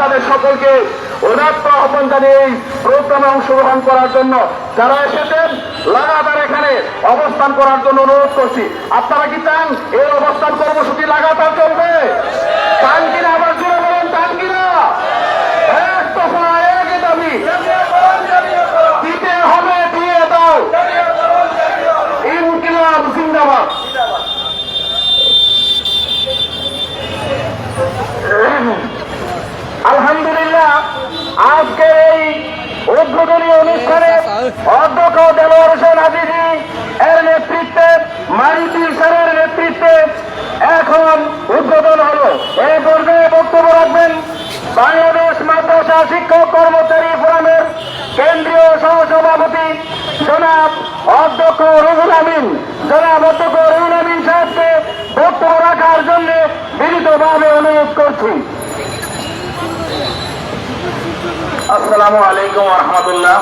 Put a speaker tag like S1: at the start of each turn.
S1: আপনাদের সকলকে অনাত্ম আহ্বান জানিয়ে প্রোগ্রামে অংশগ্রহণ করার জন্য যারা এসেছেন, লাগাতার এখানে অবস্থান করার জন্য অনুরোধ করছি। আপনারা কি চান এই অবস্থান কর্মসূচি অধ্যক্ষ দেলোয়ার হোসেন আজিজি এর নেতৃত্বে মারুতি স্যারের নেতৃত্বে এখন উদ্বোধন হলো। এই পর্যায়ে বক্তব্য রাখবেন বাংলাদেশ মাদ্রাসা শিক্ষক কর্মচারী ফোরামের কেন্দ্রীয় সহসভাপতি জনাব অধ্যক্ষ রুহুল আমিন। জনাব অধ্যক্ষ রুহুল আমিন সাহেবকে বক্তব্য রাখার জন্য বিনীতভাবে অনুরোধ করছি। আসসালামু আলাইকুম রহমতুল্লাহ।